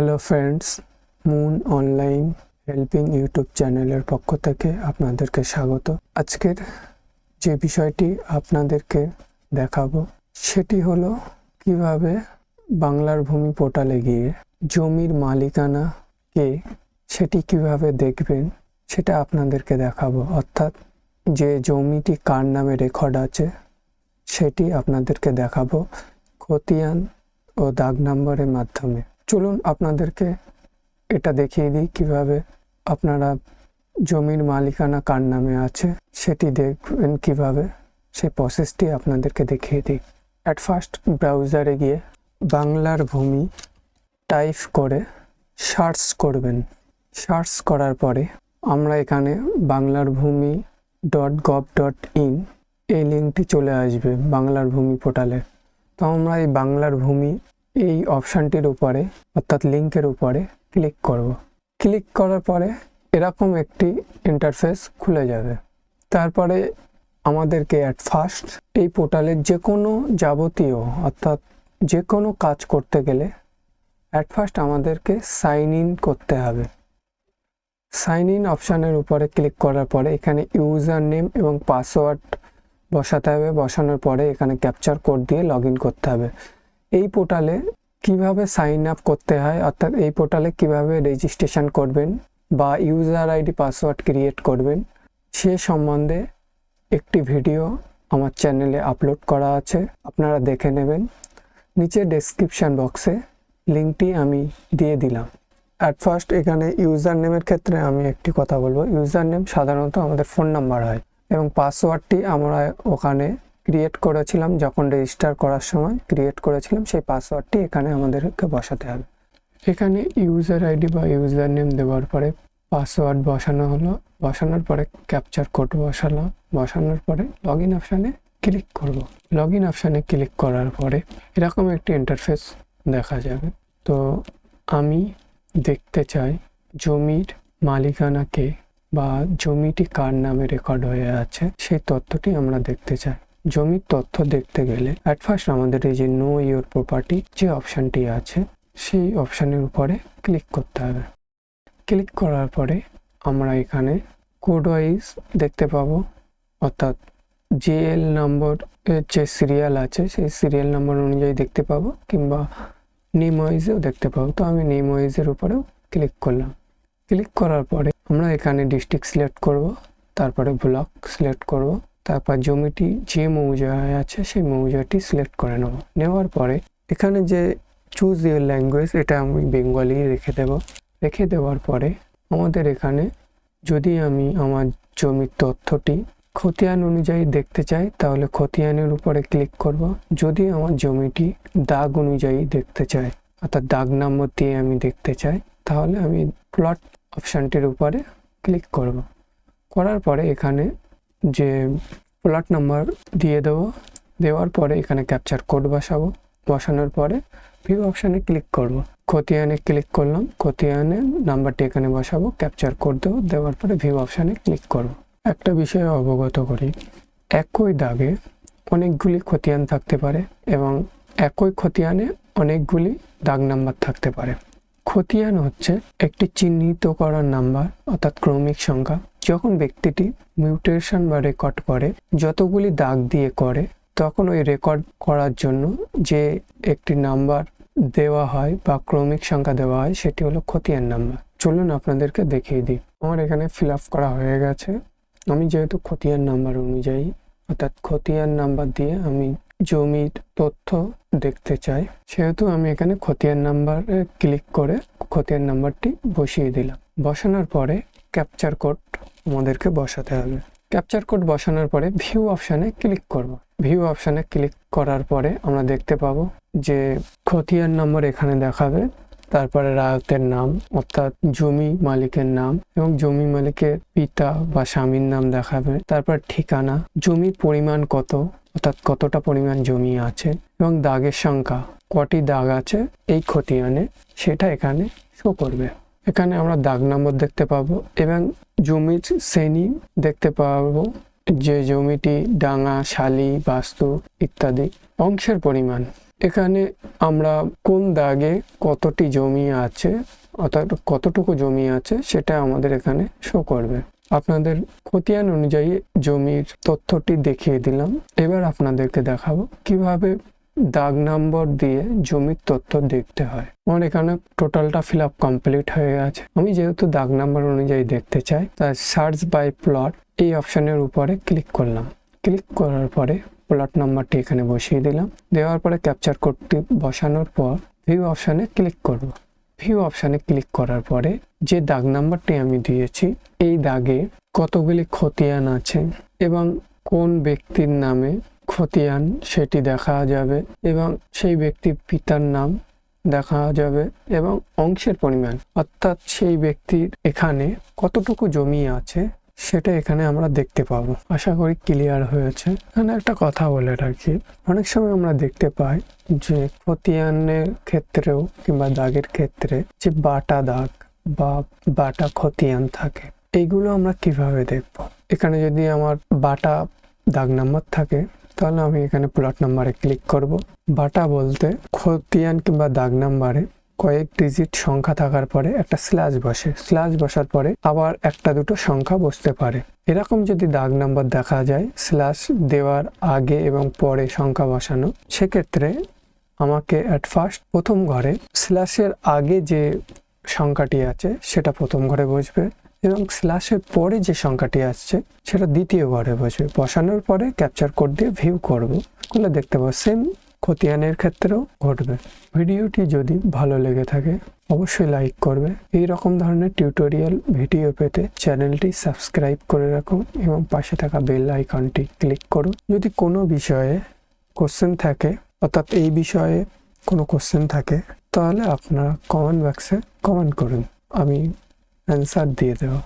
Hello friends Moon online helping YouTube চ্যানেলের পক্ষ থেকে আপনাদেরকে স্বাগত। আজকের যে বিষয়টি আপনাদেরকে দেখাবো, সেটি হলো কীভাবে বাংলার ভূমি পোর্টালে গিয়ে জমির মালিকানা কে সেটি কীভাবে দেখবেন, সেটা আপনাদেরকে দেখাবো। অর্থাৎ যে জমিটি কার নামে রেকর্ড আছে, সেটি আপনাদেরকে দেখাবো খতিয়ান ও দাগ নম্বরের মাধ্যমে। আপনাদেরকে এটা দেখিয়ে দিই কীভাবে আপনারা জমির মালিকানা কার নামে আছে সেটি দেখবেন কীভাবে। সেই প্রসেসটি আপনাদেরকে দেখিয়ে দিই। অ্যাট ফার্স্ট ব্রাউজারে গিয়ে বাংলার ভূমি টাইপ করে সার্চ করবেন। সার্চ করার পরে আমরা এখানে বাংলার ভূমি ডট গভ ডট ইন এই লিঙ্কটি চলে আসবে বাংলার ভূমি পোর্টালে তো আমরা এই বাংলার ভূমি এই অপশানটির উপরে, অর্থাৎ লিঙ্কের উপরে ক্লিক করব। ক্লিক করার পরে এরকম একটি ইন্টারফেস খুলে যাবে। তারপরে আমাদেরকে অ্যাট ফার্স্ট এই পোর্টালের যে কোনো যাবতীয়, অর্থাৎ যে কোনো কাজ করতে গেলে অ্যাট ফার্স্ট আমাদেরকে সাইন ইন করতে হবে। সাইন ইন অপশানের উপরে ক্লিক করার পরে এখানে ইউজার নেম এবং পাসওয়ার্ড বসাতে হবে। বসানোর পরে এখানে ক্যাপচার কোড দিয়ে লগ করতে হবে। এই পোর্টালে কীভাবে সাইন আপ করতে হয়, অর্থাৎ এই পোর্টালে কীভাবে রেজিস্ট্রেশন করবেন বা ইউজার আইডি পাসওয়ার্ড ক্রিয়েট করবেন, সে সম্বন্ধে একটি ভিডিও আমার চ্যানেলে আপলোড করা আছে, আপনারা দেখে নেবেন। নিচে ডেসক্রিপশান বক্সে লিঙ্কটি আমি দিয়ে দিলাম। অ্যাট ফার্স্ট এখানে ইউজার নেমের ক্ষেত্রে আমি একটি কথা বলব। ইউজার নেম সাধারণত আমাদের ফোন নাম্বার হয় এবং পাসওয়ার্ডটি আমরা ওখানে ক্রিয়েট করেছিলাম যখন রেজিস্টার করার সময় ক্রিয়েট করেছিলাম, সেই পাসওয়ার্ডটি এখানে আমাদেরকে বসাতে হবে। এখানে ইউজার আইডি বা ইউজার নেম দেওয়ার পরে পাসওয়ার্ড বসানো হলো। বসানোর পরে ক্যাপচার কোড বসালাম। বসানোর পরে লগ ইন অপশানে ক্লিক করব। লগ ইন অপশানে ক্লিক করার পরে এরকম একটি ইন্টারফেস দেখা যাবে। তো আমি দেখতে চাই জমির মালিকানাকে বা জমিটি কার নামে রেকর্ড হয়ে আছে, সেই তথ্যটি আমরা দেখতে চাই। জমির তথ্য দেখতে গেলে অ্যাট ফার্স্ট আমাদের এই যে নো ইয়োর প্রপার্টি যে অপশানটি আছে, সেই অপশানের উপরে ক্লিক করতে হবে। ক্লিক করার পরে আমরা এখানে কোড ওয়াইজ দেখতে পাবো, অর্থাৎ জিএল নম্বর যে সিরিয়াল আছে, সেই সিরিয়াল নাম্বার অনুযায়ী দেখতে পাবো, কিংবা নেম ওয়াইজেও দেখতে পাবো। তো আমি নেম ওয়াইজের উপরেও ক্লিক করলাম। ক্লিক করার পরে আমরা এখানে ডিস্ট্রিক্ট সিলেক্ট করব, তারপরে ব্লক সিলেক্ট করব। তারপর জমিটি যে মৌজায় আছে সেই মৌজাটি সিলেক্ট করে নেব। নেওয়ার পরে এখানে যে চুজ ইউর ল্যাঙ্গুয়েজ এটা আমি বেঙ্গলি রেখে দেব। রেখে দেওয়ার পরে আমাদের এখানে যদি আমি আমার জমির তথ্যটি খতিয়ান অনুযায়ী দেখতে চাই, তাহলে খতিয়ানের উপরে ক্লিক করব। যদি আমার জমিটি দাগ অনুযায়ী দেখতে চাই, অর্থাৎ দাগ নম্বর দিয়ে আমি দেখতে চাই, তাহলে আমি প্লট অপশানটির উপরে ক্লিক করব। করার পরে এখানে যে প্লট নাম্বার দিয়ে দেবো। দেওয়ার পরে এখানে ক্যাপচার কোড বসাবো। বসানোর পরে ভিউ অপশানে ক্লিক করব। খতিয়ানে ক্লিক করলাম। খতিয়ানে নাম্বারটি এখানে বসাবো। ক্যাপচার কোড দেবো। দেওয়ার পরে ভিউ অপশানে ক্লিক করব। একটা বিষয়ে অবগত করি। একই দাগে অনেকগুলি খতিয়ান থাকতে পারে এবং একই খতিয়ানে অনেকগুলি দাগ নাম্বার থাকতে পারে। খতিয়ান হচ্ছে একটি চিহ্নিত করার নাম্বার অর্থাৎ ক্রমিক সংখ্যা। যখন ব্যক্তিটি মিউটেশন বা রেকর্ড করে, যতগুলি দাগ দিয়ে করে, তখন ওই রেকর্ড করার জন্য যে একটি নাম্বার দেওয়া হয় বা ক্রমিক সংখ্যা দেওয়া হয়, সেটি হলো খতিয়ান নাম্বার চলুন আপনাদেরকে দেখিয়ে দিই। আমার এখানে ফিল আপ করা হয়ে গেছে। আমি যেহেতু খতিয়ান নাম্বার অনুযায়ী, অর্থাৎ খতিয়ান নাম্বার দিয়ে আমি জমির তথ্য দেখতে চাই, সেহেতু আমি এখানে খতিয়ান নাম্বারে ক্লিক করে খতিয়ান নাম্বারটি বসিয়ে দিলাম। বসানোর পরে ক্যাপচার কোড আমাদেরকে বসাতে হবে। ক্যাপচার কোড বসানোর পরে ভিউ অপশানে ক্লিক করব। ভিউ অপশানে ক্লিক করার পরে আমরা দেখতে পাবো যে খতিয়ান নম্বর এখানে দেখাবে, তারপরে রায়তের নাম, অর্থাৎ জমি মালিকের নাম এবং জমি মালিকের পিতা বা স্বামীর নাম দেখাবে, তারপর ঠিকানা, জমির পরিমাণ কত, অর্থাৎ কতটা পরিমাণ জমি আছে এবং দাগের সংখ্যা, কটি দাগ আছে, এই খতিয়ানে সেটা এখানে শো করবে। এখানে আমরা দাগ নম্বর দেখতে পাবো এবং জমির শ্রেণি দেখতে পাবো যে জমিটি ডাঙা, শালি, বাস্তু ইত্যাদি অংশের পরিমাণ। এখানে আমরা কোন দাগে কতটি জমি আছে, অর্থাৎ কতটুকু জমি আছে সেটা আমাদের এখানে শো করবে। আপনাদের খতিয়ান অনুযায়ী জমির তথ্যটি দেখিয়ে দিলাম। এবার আপনাদেরকে দেখাবো কীভাবে দাগ নাম্বার দিয়ে জমির তথ্য দেখতে হয়। আমার এখানে টোটালটা ফিল আপ কমপ্লিট হয়ে গেছে। আমি যেহেতু দাগ নাম্বার অনুযায়ী দেখতে চাই, তাই সার্চ বাই প্লট এই অপশনের উপরে ক্লিক করলাম। ক্লিক করার পরে প্লট নাম্বারটি এখানে বসিয়ে দিলাম। দেওয়ার পরে ক্যাপচার কোডটি বসানোর পর ভিউ অপশানে ক্লিক করব। ভিউ অপশানে ক্লিক করার পরে যে দাগ নাম্বারটি আমি দিয়েছি, এই দাগে কতগুলি খতিয়ান আছে এবং কোন ব্যক্তির নামে খতিয়ান, সেটি দেখা যাবে এবং সেই ব্যক্তির পিতার নাম দেখা যাবে এবং অংশের পরিমাণ। অর্থাৎ সেই ব্যক্তির এখানে কতটুকু জমি আছে, সেটা এখানে আমরা দেখতে পাবো। আশা করি ক্লিয়ার হয়েছে। এখানে একটা কথা বলে রাখি। অনেক সময় আমরা দেখতে পাই যে খতিয়ানের ক্ষেত্রেও কিংবা দাগের ক্ষেত্রে যে বাটা দাগ বা বাটা খতিয়ান থাকে, এইগুলো আমরা কীভাবে দেখব? এখানে যদি আমার বাটা দাগ নাম্বার থাকে তাহলে আমি এখানে প্লট নাম্বারে ক্লিক করব। বাটা বলতে খতিয়ান কিংবা দাগ নাম্বারে কয়েক ডিজিট সংখ্যা থাকার পরে একটা স্ল্যাশ বসে। স্ল্যাশ বসার পরে আবার একটা দুটো সংখ্যা বসতে পারে। এরকম যদি দাগ নাম্বার দেখা যায় স্ল্যাশ দেওয়ার আগে এবং পরে সংখ্যা বসানো, সেক্ষেত্রে আমাকে অ্যাট ফার্স্ট প্রথম ঘরে স্ল্যাশের আগে যে সংখ্যাটি আছে, সেটা প্রথম ঘরে বসবে। এবং স্ল্যাশের পরে যে সংখ্যাটি আসছে, সেটা দ্বিতীয় ঘরে বসবে। বসানোর পরে ক্যাপচার কোড দিয়ে ভিউ করব। করলে দেখতে পাবো সেম খতিয়ানের ক্ষেত্রেও ঘটবে। ভিডিওটি যদি ভালো লেগে থাকে, অবশ্যই লাইক করবে। এই রকম ধরনের টিউটোরিয়াল ভিডিও পেতে চ্যানেলটি সাবস্ক্রাইব করে রাখুন এবং পাশে থাকা বেল আইকনটি ক্লিক করুন যদি কোনো বিষয়ে কোশ্চেন থাকে, অর্থাৎ এই বিষয়ে কোনো কোশ্চেন থাকে, তাহলে আপনারা কমেন্ট বক্সে কমেন্ট করুন। আমি অ্যান্সার দিয়ে দেবো